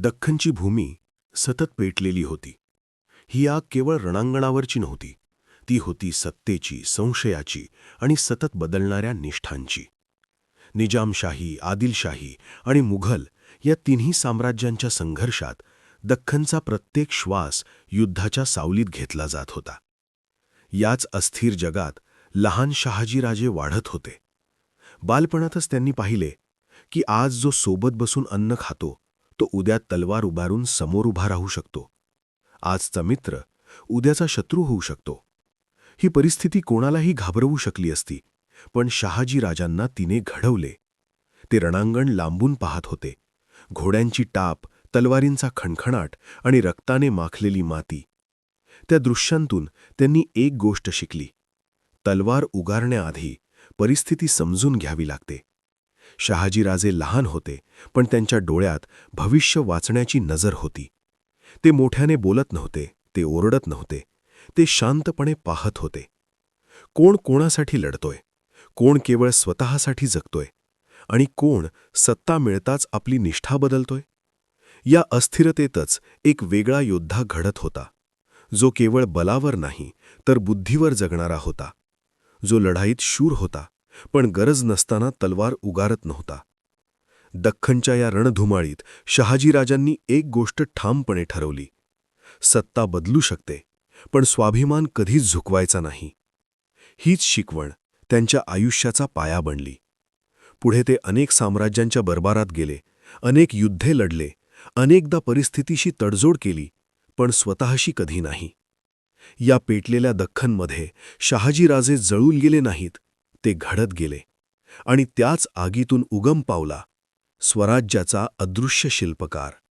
दख्खनची भूमी सतत पेटलेली होती. ही आग केवळ रणांगणावरची नव्हती ती होती सत्तेची संशयाची आणि सतत बदलणाऱ्या निष्ठांची. निजामशाही आदिलशाही आणि मुघल या तिन्ही साम्राज्यांच्या संघर्षात दख्खनचा प्रत्येक श्वास युद्धाच्या सावलीत घेतला जात होता. याच अस्थिर जगात लहान शहाजीराजे वाढत होते. बालपणातच त्यांनी पाहिले की आज जो सोबत बसून अन्न खातो तो उद्या तलवार उभारून समोर उभा राहू शकतो. आजचा मित्र उद्याचा शत्रू होऊ शकतो. ही परिस्थिती कोणालाही घाबरवू शकली असती पण शहाजी राजांना तिने घडवले. ते रणांगण लांबून पाहत होते. घोड्यांची टाप तलवारींचा खणखणाट आणि रक्ताने माखलेली माती. त्या दृश्यांतून त्यांनी एक गोष्ट शिकली. तलवार उगारण्याआधी परिस्थिती समजून घ्यावी लागते. शहाजीराजे लहान होते पण त्यांच्या डोळ्यात भविष्य वाचण्याची नजर होती. ते मोठ्याने बोलत नव्हते ते ओरडत नव्हते ते शांतपणे पाहत होते. कोण कोणासाठी लढतोय? कोण केवळ स्वतःसाठी जगतोय? आणि कोण सत्ता मिळताच आपली निष्ठा बदलतोय? या अस्थिरतेतच एक वेगळा योद्धा घडत होता. जो केवळ बलावर नाही तर बुद्धीवर जगणारा होता. जो लढाईत शूर होता. पण गरज नसताना तलवार उगारत नव्हता. दख्खनच्या या रणधुमाळीत शहाजीराजांनी एक गोष्ट ठामपणे ठरवली. सत्ता बदलू शकते पण स्वाभिमान कधीच झुकवायचा नाही. हीच शिकवण त्यांच्या आयुष्याचा पाया बनली. पुढे ते अनेक साम्राज्यांच्या बरबारात गेले अनेक युद्धे लढले अनेकदा परिस्थितीशी तडजोड केली पण स्वतःशी कधी नाही. या पेटलेल्या दख्खनमध्ये शहाजीराजे जळून गेले नाहीत ते घडत गेले आणि त्याच आगीतून उगम पावला स्वराज्याचा अदृश्य शिल्पकार.